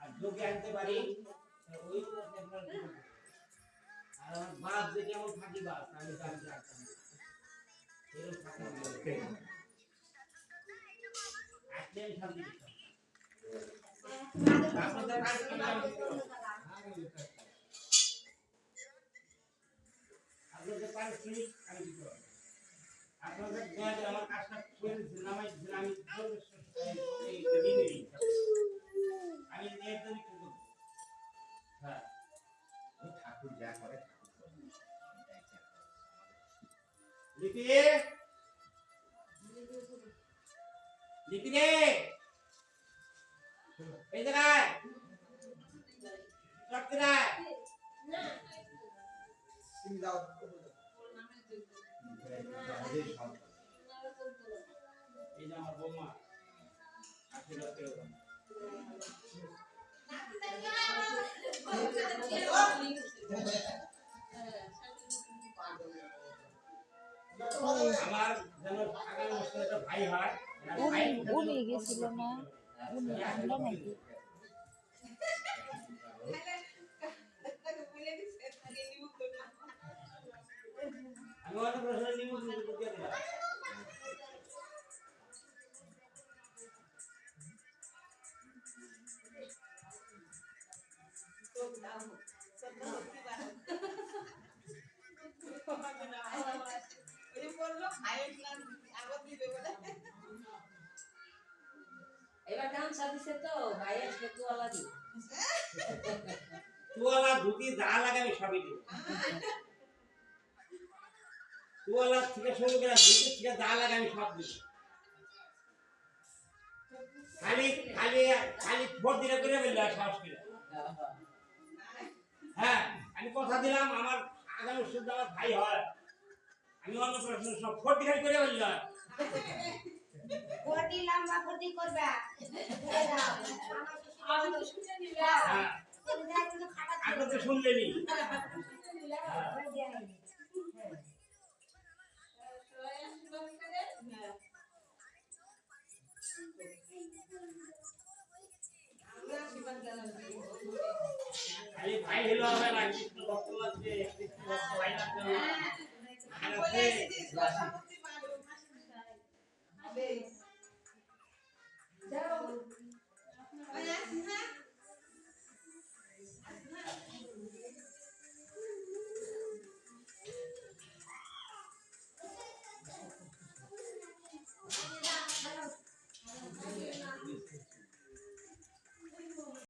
আর যোগে আনতে পারি ওই তো আপনার জীবন। আর আমার বাপ থাকি বাপ আমি। আপনাদের পারিশ্রমিক আমি দিতে পারব। আপনাদের আমার কাজটা করে দিচ্ছেন, আমায় আমি এর জন্য হ্যাঁ। ঠাকুর যা করে লিপি লিপি রে এই জায়গায় চটকে রায় তুমি দাও এই যে আমার বৌমা আশীর্বাদ করে দাও। উনি গেছিল না উনি আমরা নাকি আমি অনেক এবার গামছা দিছে তো ভাই তোয়ালা তুয়ালা ধুতি যা লাগে আমি সবই তুয়ালা থেকে শুরু করে ধুতি থেকে যা লাগে আমি সব দিই খালি খালি খালি ভোট দিলে করে বললে সাহস করে হ্যাঁ আমি কথা দিলাম আমার আগামী শুদ্ধ আমার ভাই হয়। সব ভোট দিলে করে বললাম কোটি লম্বা কোটি করবা। আমি তো শুনে নিলাম। হ্যাঁ ভাই হলো হবে না। কৃষ্ণ ভক্ত লাগবে কৃষ্ণ ভক্ত ভাই লাগবে Olha esse disco. Amém.